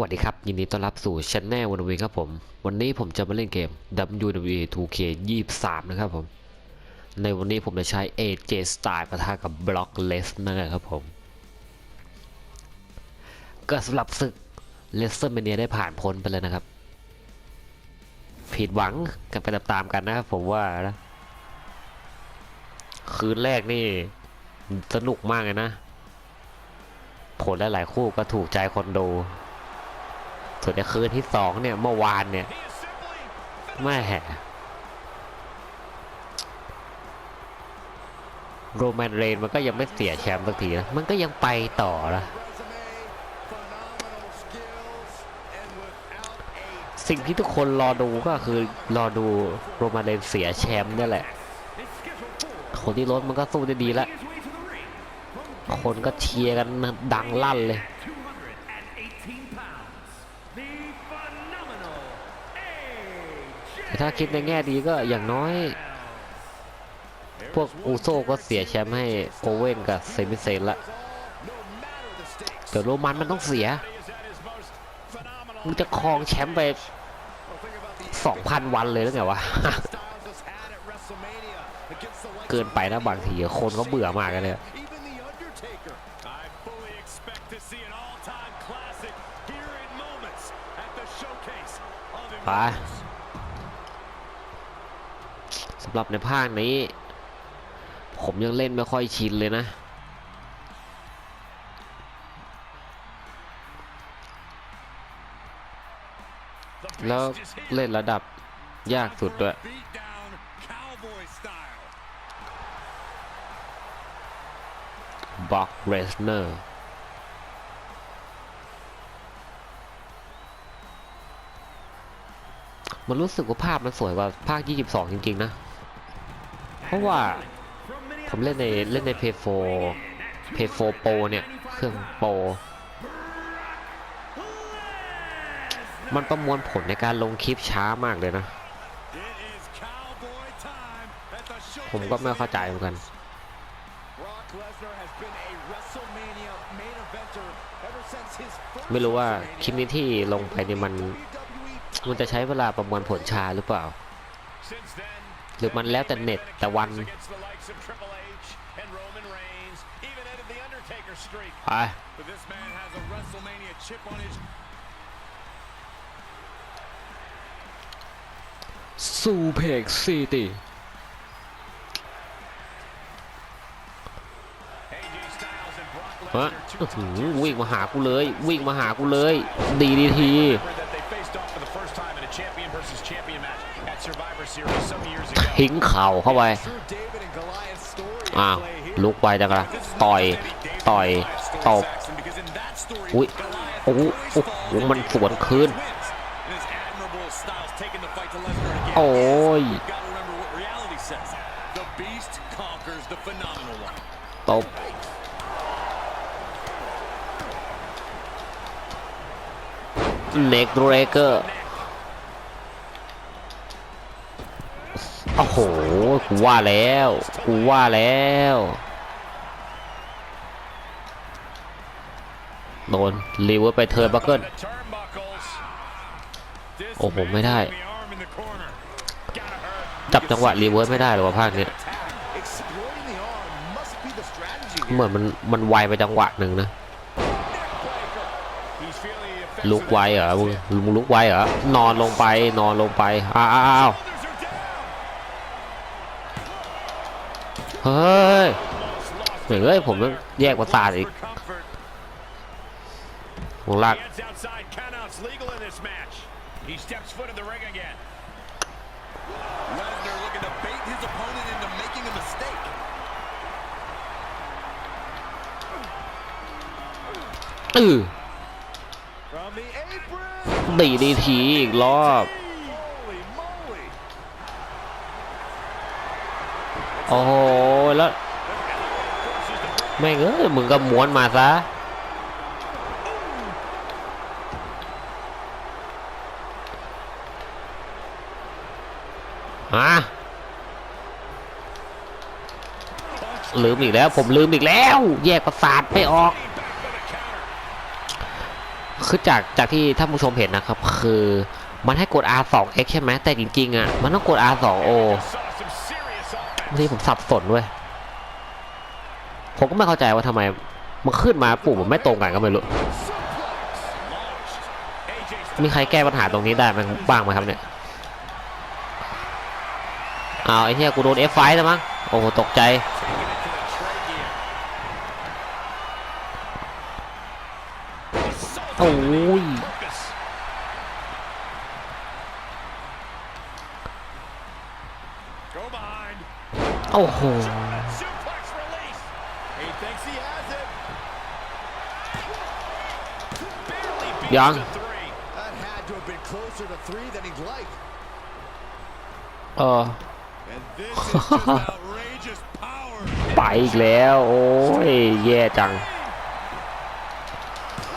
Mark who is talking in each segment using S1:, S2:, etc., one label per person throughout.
S1: วัสดีครับ ยินดีต้อนรับสู่ช anel วันวีครับผม วันนี้ผมจะมาเล่นเกม WWE 2K 23 นะครับผม ในวันนี้ผมจะใช้ AJ Styles ปะทะกับ Brock Lesnar ครับผม ก็สำหรับศึก WrestleMania ได้ผ่านพ้นไปแล้วนะครับ ผิดหวังกันไปตามๆกันนะครับผมว่านะคืนแรกนี่สนุกมากเลยนะ ผลหลายๆคู่ก็ถูกใจคนดู ส่วนในคืนที่สองเนี่ยเมื่อวานเนี่ยไม่แห่โรแมนเรนมันก็ยังไม่เสียแชมป์สักทีนะมันก็ยังไปต่อนะสิ่งที่ทุกคนรอดูก็คือรอดูโรแมนเรนเสียแชมป์นี่แหละ คนที่รถมันก็สู้ได้ดีแล้ว คนก็เชียร์กันดังลั่นเลย แต่ถ้าคิดในแง่ดีก็อย่างน้อย พวกอูโซก็เสียแชมป์ให้โอเว่นกับเซมิเซนละแต่โรมันมันต้องเสียมึงจะครองแชมป์ไป2,000วันเลยหรือไงวะ เกินไปนะบางทีคนก็เบื่อมากกันเลย ไปสำหรับในภาคนี้ ผมยังเล่นไม่ค่อยชินเลยนะแล้วเล่นระดับยากสุดด้วย บ็อกเรสเนอร์ มันรู้สึกว่าภาพมันสวยกว่าภาค 22 จริง ๆ นะ เพราะว่าผมเล่นในเล่นใน p พ y 4 p พ y 4 Pro เนี่ย เครื่องโป มันประมวลผลในการลงคลิปช้ามากเลยนะ ผมก็ไม่เข้าใจเหมือนกัน ไม่รู้ว่าคลิปนี้ที่ลงไปเนี่ยมัน มันจะใช้เวลาประมวลผลช้าหรือเปล่า
S2: Since then,
S1: หรือมันแล้วแต่เน็ตแต่วัน
S2: against the likes of Triple H and Roman Reigns, even ended the Undertaker streak.
S1: ไป
S2: But this man has a WrestleMania chip on his
S1: ซูเพกซิตี้
S2: AJ Styles and Brock
S1: ฮะ
S2: Lesnar,
S1: อื้อ
S2: two
S1: หือวิ่งมาหากูเลย วิ่งมาหากูเลย ดีดีที ทิ้งเข่าเข้าไป
S3: True David and Goliath story at
S1: อ้าว
S3: play here.
S1: ลุกไปจังละต่อยต่อยตบ
S2: Saxon, because in that story,
S1: อุ้ย
S2: Goliath
S1: โอ้โหโอ้โหมันสวนคืน
S2: wins. And it's admirable Styles taking the fight to Lesnar again.
S1: โอ้ย
S2: You've got to remember what reality says. The beast conquers the phenomenal one.
S1: ตบเน็กเรเกอร์ โอ้โห กูว่าแล้ว กูว่าแล้ว โดนรีเวิร์ไปเทิร์นบัคเกิลโอ้ผมไม่ได้ จับจังหวะรีเวิร์ไม่ได้หรอวะภาคเนี้ยเหมือนมันมันไวไปจังหวะหนึ่งนะลุกไวเหรอมึงลุกไวเหรอนอนลงไปนอนลงไปอ้าว เฮ้ยเฮ้ยผมต้องแยกประสาทอีกวงลัก
S3: ตี
S1: ดีทีอีกรอบ โอ้โหแล้วแม่งเอ้ยมึงก็ม้วนมาซะฮะลืมอีกแล้ว ผมลืมอีกแล้ว แยกประสาทไม่ออก คือจากจากที่ท่านผู้ชมเห็นนะครับ คือมันให้กด R2X ใช่ไหมแต่จริงๆอะมันต้องกด R2O ทีผมสับสนเว้ยผมก็ไม่เข้าใจว่าทำไมมันขึ้นมาปุ่มมันไม่ตรงกันก็ไม่รู้ มีใครแก้ปัญหาตรงนี้ได้ไหมบ้างไหมครับเนี่ยอ้าวไอ้เหี้ยกูโดน F5 แล้วมั้งโอ้โหตกใจโอ้ย
S3: closer to three than he'd like.
S1: เออ
S3: And this is just outrageous power.
S1: ไปอีกแล้ว โอ้ย แย่จัง
S2: And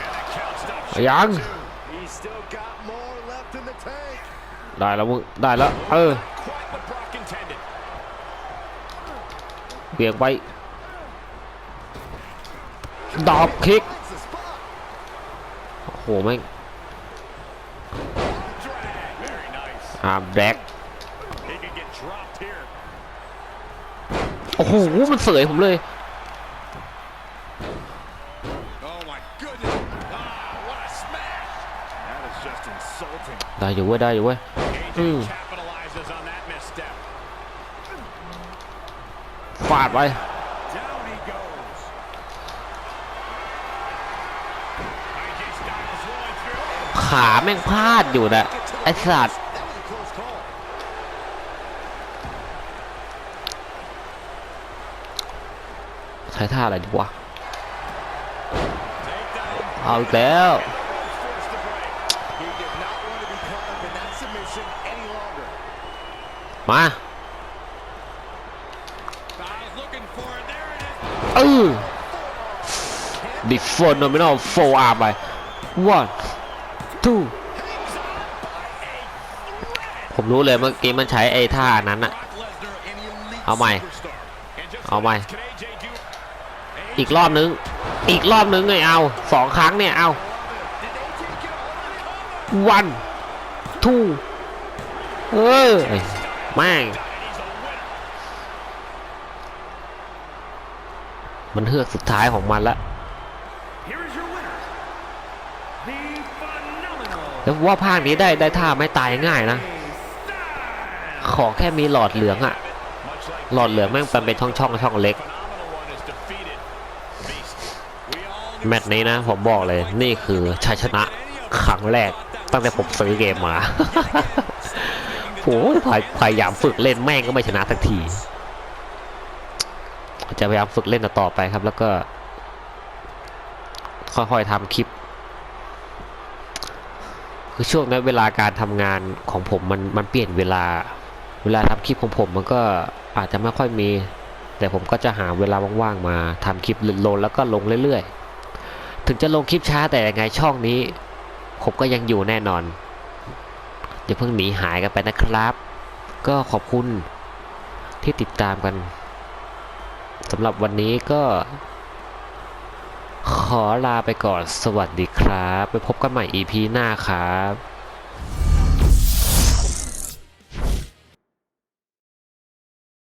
S2: that count stops.
S1: ยัง
S3: He's still got more left in the tank.
S1: ได้แล้วมึงได้แล้ว เออ เบี่ยงไปดอบคิก
S3: Finds the spot.
S1: โอ้โหแม่ง
S2: Drag. Very nice.
S1: อาร์มแบล็ก
S2: He could get dropped here.
S1: โอ้โห มันเสยผมเลย
S3: Oh my goodness.
S2: Ah, what a smash.
S3: That is just insulting.
S1: ได้อยู่เว้ย ได้อยู่เว้ย
S2: AJ
S1: Mm. ฟาดไว้ขาแม่งพลาดอยู่นะไอ้สัตว์ใช้ท่าอะไรดีวะ เอาอีกแล้ว
S3: มา เออดิฟอนโน
S1: มิ
S2: นอลโฟ
S1: อาร์ไป one two ผมรู้เลยเมื่อกี้มันใช้ไอ้ท่านั้นอะเอาใหม่ เอาใหม่ อีกรอบนึง อีกรอบนึงไงเอาสองครั้งเนี่ยเอา one two เออแม่ง มันเฮือกสุดท้ายของมันละ
S2: Here is your winner. The phenomenal
S1: แล้วว่าภาคนี้ได้ได้ท่าไม่ตายง่ายนะ
S2: Styles.
S1: ขอแค่มีหลอดเหลืองอะ
S2: Much like
S1: หลอดเหลืองแม่งเป็นเป็นช่องช่องๆช่องเล็ก
S2: phenomenal one is defeated. Beast. We all
S1: แมตช์นี้นะผมบอกเลยนี่คือชัยชนะครั้งแรกตั้งแต่ผมซื้อเกมมาโอ้ยพยพยายามฝึกเล่นแม่งก็ไม่ชนะสักที จะพยายามฝึกเล่นต่อไปครับ แล้วก็ ค่อยๆทำคลิป คือช่วงนั้นเวลาการทำงานของผมมันมันเปลี่ยนเวลา เวลาทำคลิปของผมมันก็อาจจะไม่ค่อยมี แต่ผมก็จะหาเวลาว่างๆมาทำคลิปลงแล้วก็ลงเรื่อยๆ ถึงจะลงคลิปช้าแต่ยังไงช่องนี้ผมก็ยังอยู่แน่นอนอย่าเพิ่งหนีหายกันไปนะครับ ก็ขอบคุณที่ติดตามกัน สำหรับวันนี้ก็ ขอลาไปก่อนสวัสดีครับ ไปพบกันใหม่ EP หน้าครับ